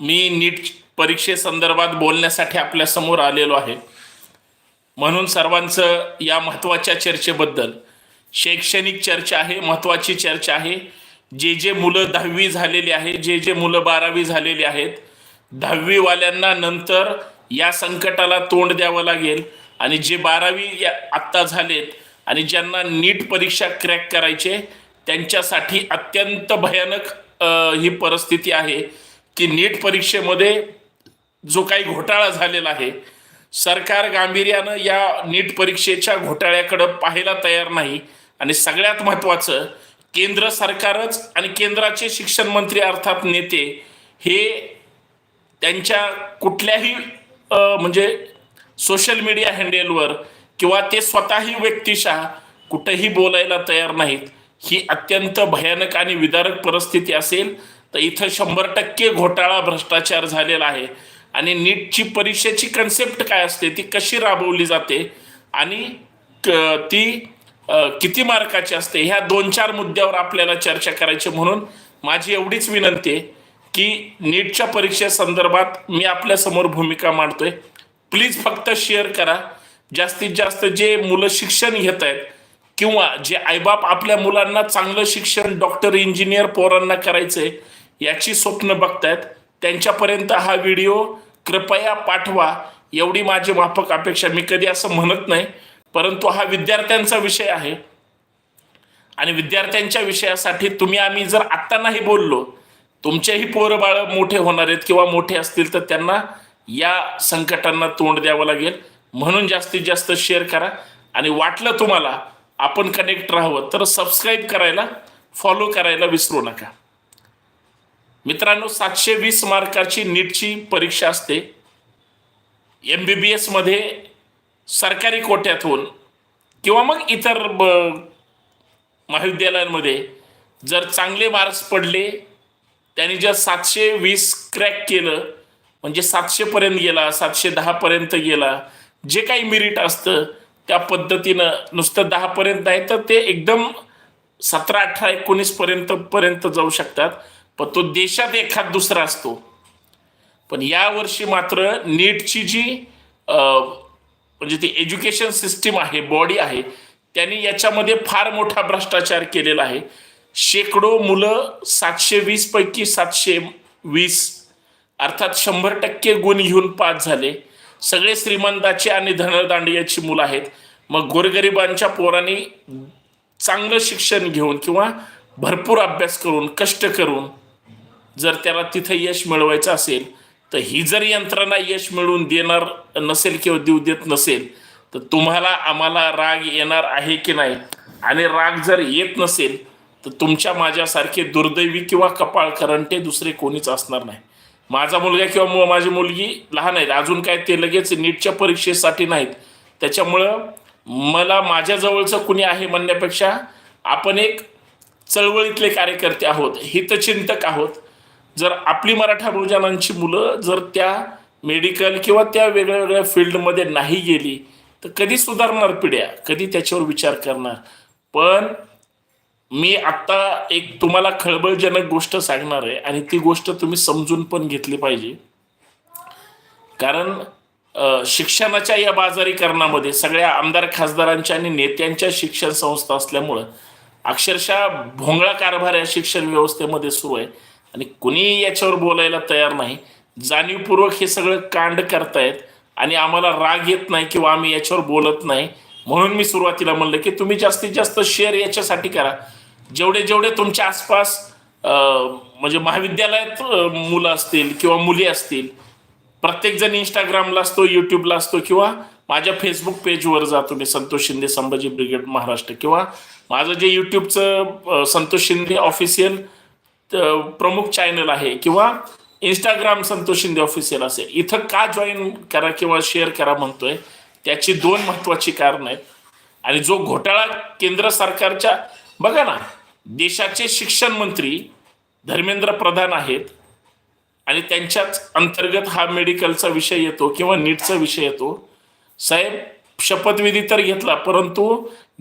मी नीट परीक्षेसंदर्भात बोलण्यासाठी आपल्यासमोर आलेलो आहे. म्हणून सर्वांचं या महत्त्वाच्या चर्चेबद्दल शैक्षणिक चर्चा आहे महत्त्वाची चर्चा आहे. जे जे मुलं दहावी झालेली आहे जे जे मुलं बारावी झालेली आहेत दहावीवाल्यांना नंतर या संकटाला तोंड द्यावं लागेल आणि जे बारावी या आत्ता झालेत आणि ज्यांना नीट परीक्षा क्रॅक करायचे त्यांच्यासाठी अत्यंत भयानक ही परिस्थिती आहे. की नीट परीक्षेमध्ये जो काही घोटाळा झालेला आहे सरकार गांभीर्यानं या नीट परीक्षेच्या घोटाळ्याकडं पाहायला तयार नाही. आणि सगळ्यात महत्त्वाचं केंद्र सरकारच आणि केंद्राचे शिक्षण मंत्री अर्थात नेते हे त्यांच्या कुठल्याही म्हणजे सोशल मीडिया हँडेलवर किंवा ते स्वतःही व्यक्तिशः कुठंही बोलायला तयार नाहीत. ही अत्यंत भयानक आणि विदारक परिस्थिती असेल. तर इथं शंभर टक्के घोटाळा भ्रष्टाचार झालेला आहे. आणि नीटची परीक्षेची कन्सेप्ट काय असते ती कशी राबवली जाते आणि क- ती किती मार्काची असते ह्या दोन चार मुद्द्यावर आपल्याला चर्चा करायची. म्हणून माझी एवढीच विनंती आहे की नीटच्या परीक्षेसंदर्भात मी आपल्यासमोर भूमिका मांडतोय. प्लीज फक्त शेअर करा. जास्तीत जास्त जे मुलं शिक्षण घेत आहेत किंवा जे आईबाप आपल्या मुलांना चांगलं शिक्षण डॉक्टर इंजिनियर पोरांना करायचंय याची स्वप्न बघतायत. त्यांच्यापर्यंत हा व्हिडिओ कृपया पाठवा. एवढी माझी माफक अपेक्षा. मी कधी असं म्हणत नाही परंतु हा विद्यार्थ्यांचा विषय आहे. आणि विद्यार्थ्यांच्या विषयासाठी तुम्ही आम्ही जर आत्ता नाही बोललो तुमचेही पोरं मोठे होणार आहेत किंवा मोठे असतील तर त्यांना या संकटांना तोंड द्यावं लागेल. म्हणून जास्तीत जास्त शेअर करा. आणि वाटलं तुम्हाला आपण कनेक्ट राहावं तर सबस्क्राईब करायला फॉलो करायला विसरू नका. मित्रांनो सातशे वीस मार्काची नीटची परीक्षा असते. एम बी बी एसमध्ये सरकारी कोट्यातून किंवा मग इतर ब- महाविद्यालयांमध्ये जर चांगले मार्क्स पडले त्यांनी जर सातशे वीस क्रॅक केलं म्हणजे सातशेपर्यंत गेला सातशे दहापर्यंत गेला जे काही मिरिट असतं त्या पद्धतीनं नुसतं दहापर्यंत नाही तर ते एकदम सतरा अठरा एकोणीसपर्यंत पर्यंत जाऊ शकतात. पण तो देशात एखाद दुसरा असतो. पण यावर्षी मात्र नीटची जी म्हणजे ती एज्युकेशन सिस्टीम आहे बॉडी आहे त्यांनी याच्यामध्ये फार मोठा भ्रष्टाचार केलेला आहे. शेकडो मुलं सातशे वीस पैकी सातशे वीस अर्थात शंभर टक्के गुण घेऊन पास झाले. सगळे श्रीमंताचे आणि धनदांडियाची मुलं आहेत. मग गोरगरिबांच्या पोरांनी चांगलं शिक्षण घेऊन किंवा भरपूर अभ्यास करून कष्ट करून जर त्याला तिथं यश मिळवायचं असेल तर ही जर यंत्रणा यश मिळवून देणार नसेल किंवा देऊ देत नसेल तर तुम्हाला आम्हाला राग येणार आहे की नाही? आणि राग जर येत नसेल तर तुमच्या माझ्यासारखे दुर्दैवी किंवा कपाळ करंटे दुसरे कोणीच असणार नाही. माझा मुलगा किंवा माझी मुलगी लहान आहेत अजून काय ते लगेच नीटच्या परीक्षेसाठी नाहीत. त्याच्यामुळं मला माझ्याजवळचं कुणी आहे म्हणण्यापेक्षा आपण एक चळवळीतले कार्यकर्ते आहोत हितचिंतक आहोत. जर आपली मराठा बहुजनांची मुलं जर त्या मेडिकल किंवा त्या वेगळ्या वेगळ्या फील्डमध्ये नाही गेली तर कधी सुधारणार पिढ्या? कधी त्याच्यावर विचार करणार? पण मी आत्ता एक तुम्हाला खळबळजनक गोष्ट सांगणार आहे आणि ती गोष्ट तुम्ही समजून पण घेतली पाहिजे. कारण शिक्षणाच्या या बाजारीकरणामध्ये सगळ्या आमदार खासदारांच्या आणि नेत्यांच्या शिक्षण संस्था असल्यामुळं अक्षरशः भोंगळा कारभार या शिक्षण व्यवस्थेमध्ये सुरू आहे. आणि कुणी याच्यावर बोलायला तयार नाही. जाणीवपूर्वक हे सगळं कांड करतायत आणि आम्हाला राग येत नाही किंवा आम्ही याच्यावर बोलत नाही. म्हणून मी सुरुवातीला म्हणलं की तुम्ही जास्तीत जास्त शेअर याच्यासाठी करा. जेवढे जेवढे तुमच्या आसपास म्हणजे महाविद्यालयात मुलं असतील किंवा मुली असतील प्रत्येकजण इंस्टाग्रामला असतो यूट्यूबला असतो किंवा माझ्या फेसबुक पेजवर जा तुम्ही संतोष शिंदे संभाजी ब्रिगेड महाराष्ट्र किंवा माझं जे यूट्यूबचं संतोष शिंदे ऑफिशियल प्रमुख चॅनल आहे किंवा इंस्टाग्राम संतोष शिंदे ऑफिशियल असेल. इथं का जॉईन करा किंवा शेअर करा म्हणतोय त्याची दोन महत्त्वाची कारणं आहेत. आणि जो घोटाळा केंद्र सरकारच्या बघा ना देशाचे शिक्षण मंत्री धर्मेंद्र प्रधान आहेत आणि त्यांच्याच अंतर्गत हा मेडिकलचा विषय येतो किंवा नीटचा विषय येतो. साहेब शपथविधी तर घेतला परंतु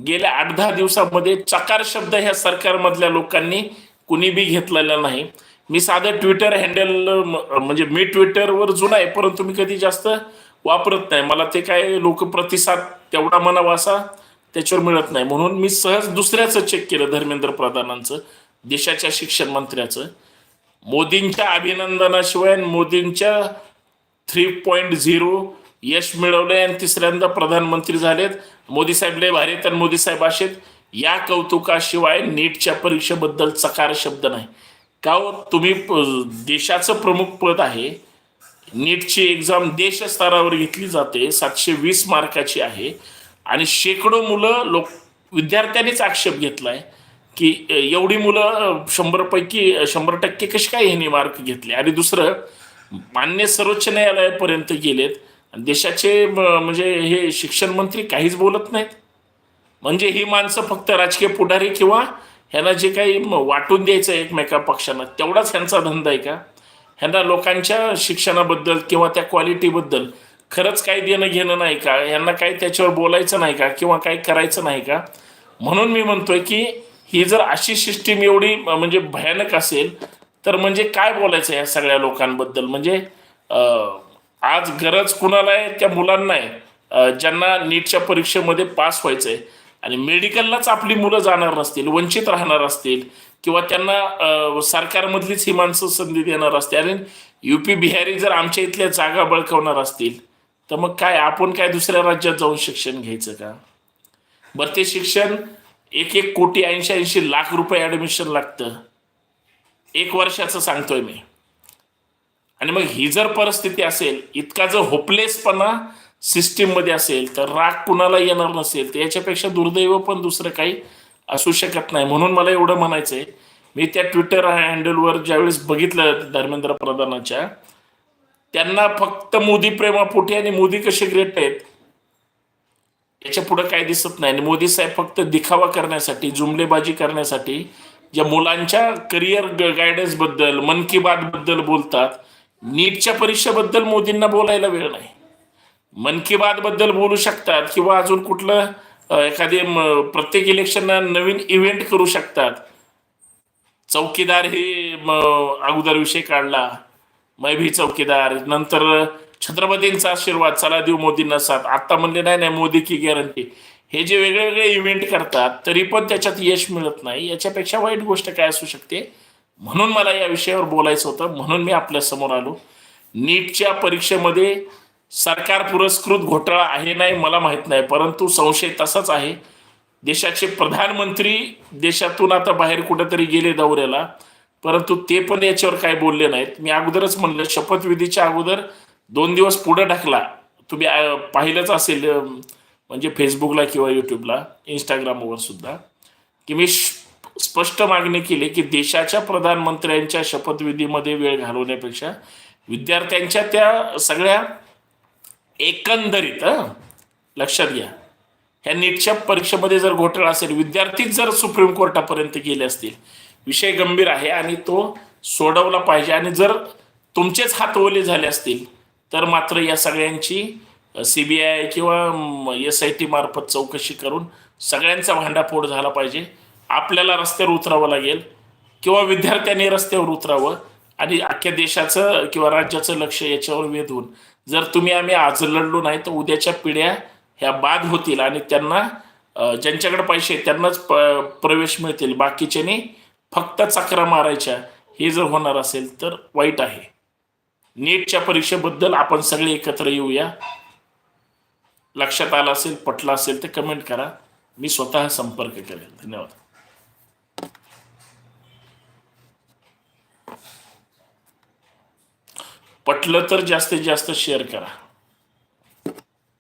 गेल्या आठ दहा दिवसामध्ये चकार शब्द ह्या सरकारमधल्या लोकांनी कुणी बी घेतलेला नाही. मी साधं ट्विटर हँडल म्हणजे मी ट्विटरवर जुना आहे परंतु मी कधी जास्त वापरत नाही. मला ते काय लोक प्रतिसाद तेवढा म्हणावा असा त्याच्यावर मिळत नाही. म्हणून मी सहज दुसऱ्याचं चेक केलं धर्मेंद्र प्रधानांचं देशाच्या शिक्षण मंत्र्याचं. मोदींच्या अभिनंदनाशिवाय मोदींच्या थ्री पॉईंट झिरो यश मिळवलंय आणि तिसऱ्यांदा प्रधानमंत्री झालेत. मोदी साहेब लय भारी आहेत आणि मोदी साहेब असेत या कौतुकाशिवाय नीटच्या परीक्षेबद्दल चकार शब्द नाही. का हो, तुम्ही देशाचं प्रमुख पद आहे. नीटची एक्झाम देश स्तरावर घेतली जाते. सातशे वीस मार्काची आहे. आणि शेकडो मुलं लोक विद्यार्थ्यांनीच आक्षेप घेतलाय की एवढी मुलं शंभरपैकी शंभर टक्के कशी काय ह्यांनी मार्क घेतले? आणि दुसरं मान्य सर्वोच्च न्यायालयापर्यंत गेलेत. आणि देशाचे म्हणजे हे शिक्षण मंत्री काहीच बोलत नाहीत. म्हणजे ही माणसं फक्त राजकीय पुढारी किंवा ह्यांना जे काही वाटून द्यायचं एकमेका पक्षांना तेवढाच ह्यांचा धंदा आहे का? ह्यांना लोकांच्या शिक्षणाबद्दल किंवा त्या क्वालिटीबद्दल खरंच काही देणं घेणं नाही का? यांना काही त्याच्यावर बोलायचं नाही का? किंवा काही करायचं नाही का? म्हणून मी म्हणतोय की ही जर अशी सिस्टीम एवढी म्हणजे भयानक असेल तर म्हणजे काय बोलायचं या सगळ्या लोकांबद्दल? म्हणजे आज गरज कुणाला आहे? त्या मुलांना आहे. ज्यांना नीटच्या परीक्षेमध्ये पास व्हायचं आहे आणि मेडिकललाच आपली मुलं जाणार नसतील वंचित राहणार असतील किंवा त्यांना सरकारमधलीच ही माणसं संधी देणार असतील. आणि यू पी बिहारी जर आमच्या इथल्या जागा बळकवणार असतील तर मग काय आपण काय दुसऱ्या राज्यात जाऊन शिक्षण घ्यायचं का? बरं ते शिक्षण एक एक कोटी ऐंशी ऐंशी लाख रुपये ॲडमिशन लागतं. एक वर्षाचं सांगतोय मी. आणि मग ही जर परिस्थिती असेल इतका जर होपलेसपणा सिस्टीममध्ये असेल तर राग कुणाला येणार नसेल तर याच्यापेक्षा दुर्दैव पण दुसरं काही असू शकत नाही. म्हणून मला एवढं म्हणायचं आहे मी त्या ट्विटर हँडलवर ज्यावेळेस बघितलं धर्मेंद्र प्रधानाच्या त्यांना फक्त मोदी प्रेमापोटी आणि मोदी कसे ग्रेट आहेत याच्यापुढे काय दिसत नाही. आणि मोदी साहेब फक्त दिखावा करण्यासाठी जुमलेबाजी करण्यासाठी ज्या मुलांच्या करिअर गायडन्सबद्दल मन की बात बद्दल बोलतात नीटच्या परीक्षेबद्दल मोदींना बोलायला वेळ नाही. मन की बात बद्दल बोलू शकतात किंवा अजून कुठलं एखादे प्रत्येक इलेक्शनला नवीन इव्हेंट करू शकतात. चौकीदार हे अगोदर विषय काढला. मै भी चौकीदार. नंतर छत्रपतींचा आशीर्वाद चला देऊ मोदींना साथ. आता म्हणले नाही नाही मोदी की गॅरंटी हे जे वेगळे वेगळे इव्हेंट करतात तरी पण त्याच्यात यश मिळत नाही. याच्यापेक्षा वाईट गोष्ट काय असू शकते? म्हणून मला या विषयावर बोलायचं होतं. म्हणून मी आपल्यासमोर आलो. नीटच्या परीक्षेमध्ये सरकार पुरस्कृत घोटाळा आहे नाही मला माहीत नाही परंतु संशय तसाच आहे. देशाचे प्रधानमंत्री देशातून आता बाहेर कुठेतरी गेले दौऱ्याला परंतु ते पण याच्यावर काय बोलले नाहीत. मी अगोदरच म्हणलं शपथविधीच्या अगोदर दोन दिवस पुढे ढकला. तुम्ही पाहिलंच असेल म्हणजे फेसबुकला किंवा यूट्यूबला इंस्टाग्रामवर सुद्धा की मी श- स्पष्ट मागणी केली की देशाच्या प्रधानमंत्र्यांच्या शपथविधीमध्ये वेळ घालवण्यापेक्षा विद्यार्थ्यांच्या त्या सगळ्या एकंदरीत लक्षात घ्या. ह्या नीटच्या परीक्षेमध्ये जर घोटाळा असेल विद्यार्थीच जर सुप्रीम कोर्टापर्यंत गेले असतील विषय गंभीर आहे आणि तो सोडवला पाहिजे आणि जर तुमचेच हात ओले झाले असतील तर मात्र या सगळ्यांची सी बी आय किंवा एस आय टी मार्फत चौकशी करून सगळ्यांचा भांडाफोड झाला पाहिजे. आपल्याला रस्त्यावर उतरावं लागेल किंवा विद्यार्थ्यांनी रस्त्यावर उतरावं आणि अख्ख्या देशाचं किंवा राज्याचं लक्ष याच्यावर वेधून जर तुम्ही आम्ही आज लढलो नाही तर उद्याच्या पिढ्या ह्या बाद होतील आणि त्यांना ज्यांच्याकडे पैसे त्यांनाच प प्रवेश मिळतील. बाकीच्याने फक्त चक्रा मारायच्या. हे जर होणार असेल तर वाईट आहे. नीटच्या परीक्षेबद्दल आपण सगळे एकत्र येऊया. लक्षात आलं असेल पटलं असेल तर कमेंट करा. मी स्वतः संपर्क करेन धन्यवाद. पटलं तर जास्तीत जास्त शेअर करा.